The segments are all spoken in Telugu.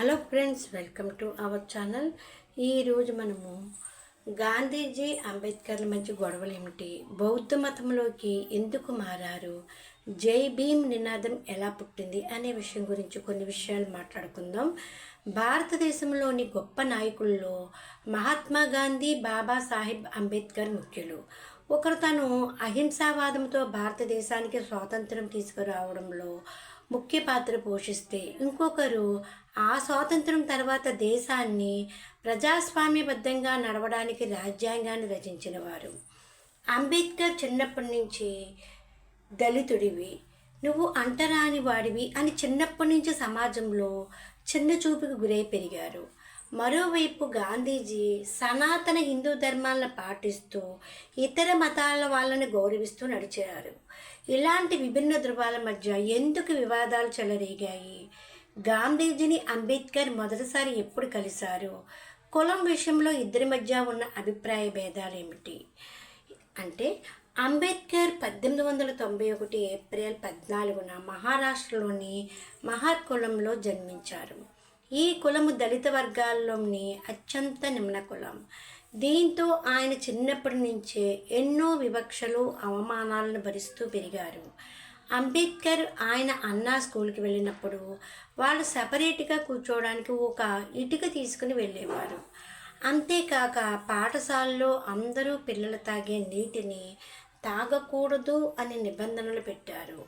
Hello friends welcome to our channel. ఈరోజు మనము గాంధీజీ అంబేద్కర్ల మధ్య గొడవలు ఏమిటి? బౌద్ధ మతంలోకి ఎందుకు మారారు? జై భీమ్ నినాదం ఎలా పుట్టింది? అనే విషయం గురించి కొన్ని విషయాలు మాట్లాడుకుందాం. భారతదేశంలోని గొప్ప నాయకుల్లో మహాత్మా గాంధీ బాబాసాహెబ్ అంబేద్కర్ ముఖ్యులు. ఒకరు తను అహింసావాదంతో భారతదేశానికి స్వాతంత్రం తీసుకురావడంలో ముఖ్య పాత్ర పోషిస్తే ఇంకొకరు ఆ స్వాతంత్రం తర్వాత దేశాన్ని ప్రజాస్వామ్యబద్ధంగా నడవడానికి రాజ్యాంగాన్ని రచించిన వారు అంబేద్కర్ చిన్నప్పటి నుంచి దళితుడివి. నువ్వు అంటరాని వాడివి అని చిన్నప్పటి నుంచి సమాజంలో చిన్న చూపుకు గురై పెరిగారు. మరోవైపు గాంధీజీ సనాతన హిందూ ధర్మాలను పాటిస్తూ ఇతర మతాల వాళ్ళని గౌరవిస్తూ నడిచారు. ఇలాంటి విభిన్న ధృవాల మధ్య ఎందుకు వివాదాలు చెలరేగాయి? గాంధీజీని అంబేద్కర్ మొదటిసారి ఎప్పుడు కలిశారు? కులం విషయంలో ఇద్దరి మధ్య ఉన్న అభిప్రాయ భేదాలు ఏమిటి అంటే అంబేద్కర్ పద్దెనిమిది వందల తొంభై ఒకటి ఏప్రిల్ పద్నాలుగున మహారాష్ట్రలోని మహార్ కులంలో జన్మించారు. ఈ కులము దళిత వర్గాల్లోని అత్యంత నిమ్న కులం. దీంతో ఆయన చిన్నప్పటి నుంచే ఎన్నో వివక్షలు అవమానాలను భరిస్తూ పెరిగారు. అంబేద్కర్ ఆయన అన్నా స్కూల్కి వెళ్ళినప్పుడు వాళ్ళు సపరేట్గా కూర్చోవడానికి ఒక ఇటుక తీసుకుని వెళ్ళేవారు. అంతేకాక పాఠశాలలో అందరూ పిల్లలు తాగే నీటిని తాగకూడదు అని నిబంధనలు పెట్టారు.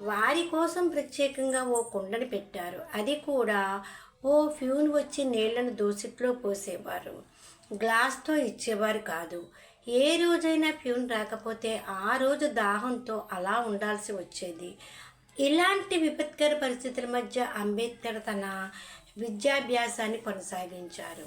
వారి కోసం ప్రత్యేకంగా ఓ కుండని పెట్టారు. అది కూడా ఓ ఫ్యూన్ వచ్చి నీళ్ళను దోసిట్లో పోసేవారు. గ్లాస్తో ఇచ్చేవారు కాదు. ఏ రోజైనా ఫ్యూన్ రాకపోతే ఆ రోజు దాహంతో అలా ఉండాల్సి వచ్చేది. ఇలాంటి విపత్కర పరిస్థితుల మధ్య అంబేద్కర్ తన విద్యాభ్యాసాన్ని కొనసాగించారు.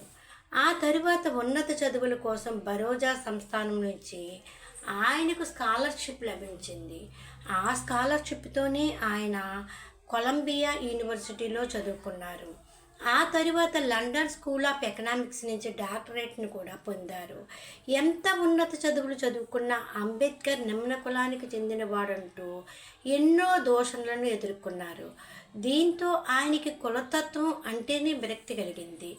ఆ తరువాత ఉన్నత చదువుల కోసం బరోజా సంస్థానం నుంచి ఆయనకు స్కాలర్షిప్ లభించింది. ఆ స్కాలర్షిప్తోనే ఆయన కొలంబియా యూనివర్సిటీలో చదువుకున్నారు. ఆ తరువాత లండన్ స్కూల్ ఆఫ్ ఎకనామిక్స్ నుంచి డాక్టరేట్ను కూడా పొందారు. ఎంత ఉన్నత చదువులు చదువుకున్న అంబేద్కర్ నిమ్న కులానికి చెందినవాడంటూ ఎన్నో దోషణలను ఎదుర్కొన్నారు. దీంతో ఆయనకి కులతత్వం అంటేనే విరక్తి కలిగింది.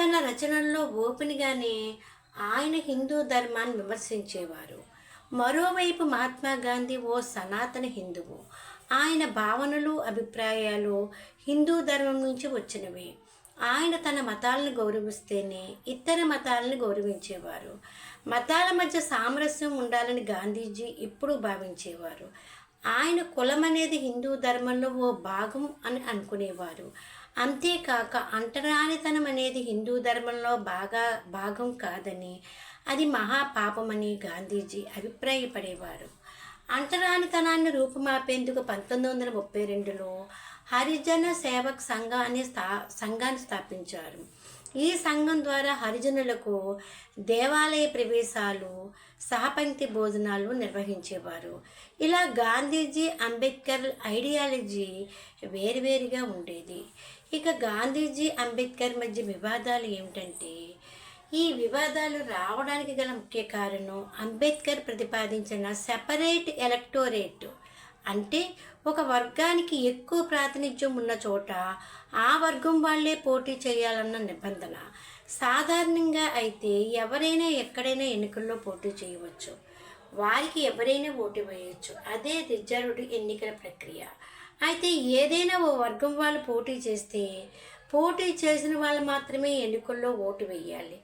తన రచనల్లో ఓపెన్గానే ఆయన హిందూ ధర్మాన్ని విమర్శించేవారు. మరోవైపు మహాత్మా గాంధీ ఓ సనాతన హిందువు. ఆయన భావనలు అభిప్రాయాలు హిందూ ధర్మం నుంచి వచ్చినవి. ఆయన తన మతాలను గౌరవిస్తేనే ఇతర మతాలను గౌరవించేవారు. మతాల మధ్య సామరస్యం ఉండాలని గాంధీజీ ఎప్పుడూ భావించేవారు. ఆయన కులం అనేది హిందూ ధర్మంలో ఓ భాగం అని అనుకునేవారు. అంతేకాక అంటరానితనం అనేది హిందూ ధర్మంలో బాగా భాగం కాదని అది మహాపాపమని గాంధీజీ అభిప్రాయపడేవారు. అంటరానితనాన్ని రూపుమాపేందుకు పంతొమ్మిది వందల ముప్పై రెండులో హరిజన సేవక్ సంఘాన్ని స్థా సంఘాన్ని స్థాపించారు. ఈ సంఘం ద్వారా హరిజనులకు దేవాలయ ప్రవేశాలు సహపంక్తి భోజనాలు నిర్వహించేవారు. ఇలా గాంధీజీ అంబేద్కర్ ఐడియాలజీ వేరువేరుగా ఉండేది. ఇక గాంధీజీ అంబేద్కర్ మధ్య వివాదాలు ఏమిటంటే ఈ వివాదాలు రావడానికి గల ముఖ్య కారణం అంబేద్కర్ ప్రతిపాదించిన సెపరేట్ ఎలక్టోరేట్ అంటే ఒక వర్గానికి ఎక్కువ ప్రాతినిధ్యం ఉన్న చోట ఆ వర్గం వాళ్ళే పోటీ చేయాలన్న నిబంధన. సాధారణంగా అయితే ఎవరైనా ఎక్కడైనా ఎన్నికల్లో పోటీ చేయవచ్చు. వారికి ఎవరైనా ఓటు వేయవచ్చు అదే రిజర్వ్డ్ ఎన్నికల ప్రక్రియ. అయితే ఏదైనా ఓ వర్గం వాళ్ళు పోటీ చేస్తే పోటీ చేసిన వాళ్ళు మాత్రమే ఎన్నికల్లో ఓటు వేయాలి.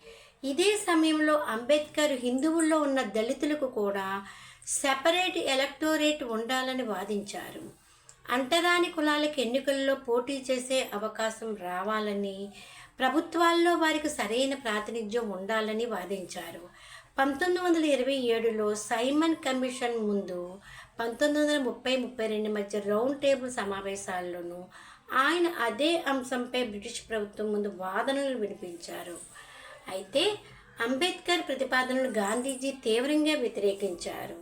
ఇదే సమయంలో అంబేద్కర్ హిందువుల్లో ఉన్న దళితులకు కూడా సెపరేట్ ఎలక్టోరేట్ ఉండాలని వాదించారు. అంటరాని కులాలకు ఎన్నికల్లో పోటీ చేసే అవకాశం రావాలని ప్రభుత్వాల్లో వారికి సరైన ప్రాతినిధ్యం ఉండాలని వాదించారు. పంతొమ్మిది వందల ఇరవై ఏడులో సైమన్ కమిషన్ ముందు పంతొమ్మిది వందల ముప్పై ముప్పై రెండు మధ్య రౌండ్ టేబుల్ సమావేశాల్లోనూ ఆయన అదే అంశంపై బ్రిటిష్ ప్రభుత్వం ముందు వాదనలు వినిపించారు. అయితే అంబేద్కర్ ప్రతిపాదనలు గాంధీజీ తీవ్రంగా వ్యతిరేకించారు.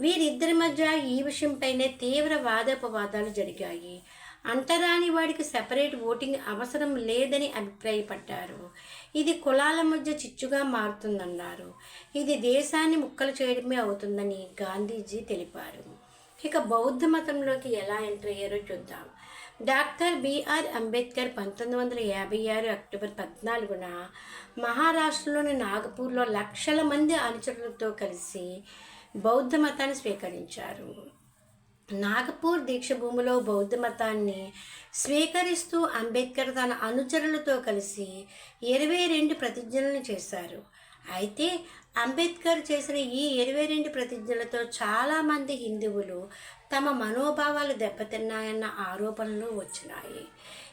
వీరిద్దరి మధ్య ఈ విషయంపైనే తీవ్ర వాదోపవాదాలు జరిగాయి. అంటరాని వాడికి సెపరేట్ ఓటింగ్ అవసరం లేదని అభిప్రాయపడ్డారు. ఇది కులాల మధ్య చిచ్చుగా మారుతుందన్నారు. ఇది దేశాన్ని ముక్కలు చేయడమే అవుతుందని గాంధీజీ తెలిపారు. ఇక బౌద్ధ మతంలోకి ఎలా ఎంటర్ అయ్యారో చూద్దాం. డాక్టర్ బిఆర్ అంబేద్కర్ పంతొమ్మిది వందల యాభై ఆరు అక్టోబర్ పద్నాలుగున మహారాష్ట్రలోని నాగపూర్లో లక్షల మంది అనుచరులతో కలిసి బౌద్ధ మతాన్ని స్వీకరించారు. నాగపూర్ దీక్షభూమిలో బౌద్ధ మతాన్ని స్వీకరిస్తూ అంబేద్కర్ తన అనుచరులతో కలిసి ఇరవై రెండు ప్రతిజ్ఞలను చేశారు. అయితే అంబేద్కర్ చేసిన ఈ ఇరవై రెండు ప్రతిజ్ఞలతో చాలామంది హిందువులు తమ మనోభావాలు దెబ్బతిన్నాయన్న ఆరోపణలు వచ్చినాయి.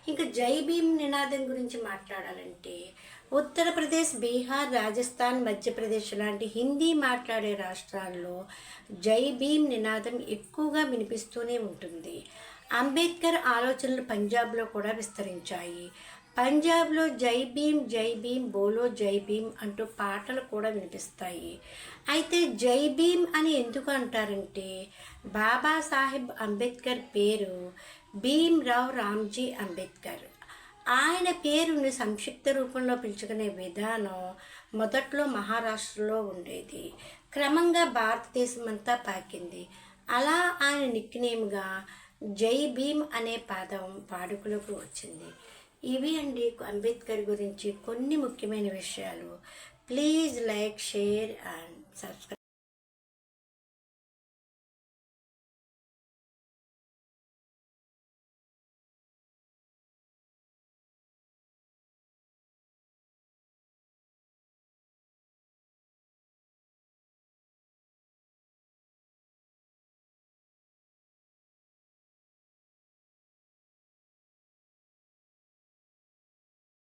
ఇంకా జై భీమ్ నినాదం గురించి మాట్లాడాలంటే ఉత్తరప్రదేశ్ బీహార్ రాజస్థాన్ మధ్యప్రదేశ్ లాంటి హిందీ మాట్లాడే రాష్ట్రాల్లో జై భీమ్ నినాదం ఎక్కువగా వినిపిస్తూనే ఉంటుంది. అంబేద్కర్ ఆలోచనలు పంజాబ్లో కూడా విస్తరించాయి. పంజాబ్లో జై భీమ్ జై భీమ్ బోలో జై భీమ్ అంటూ పాటలు కూడా వినిపిస్తాయి. అయితే జై భీమ్ అని ఎందుకు అంటారంటే బాబాసాహెబ్ అంబేద్కర్ పేరు భీమ్ రావ్ రామ్జీ అంబేద్కర్. ఆయన పేరుని సంక్షిప్త రూపంలో పిలుచుకునే విధానం మొదట్లో మహారాష్ట్రలో ఉండేది. క్రమంగా భారతదేశం అంతా పాకింది. అలా ఆయన నిక్నేమ్గా జై భీమ్ అనే పదం వాడుకలోకి వచ్చింది. ఇవి అండి అంబేద్కర్ గురించి కొన్ని ముఖ్యమైన విషయాలు. Please like share and subscribe.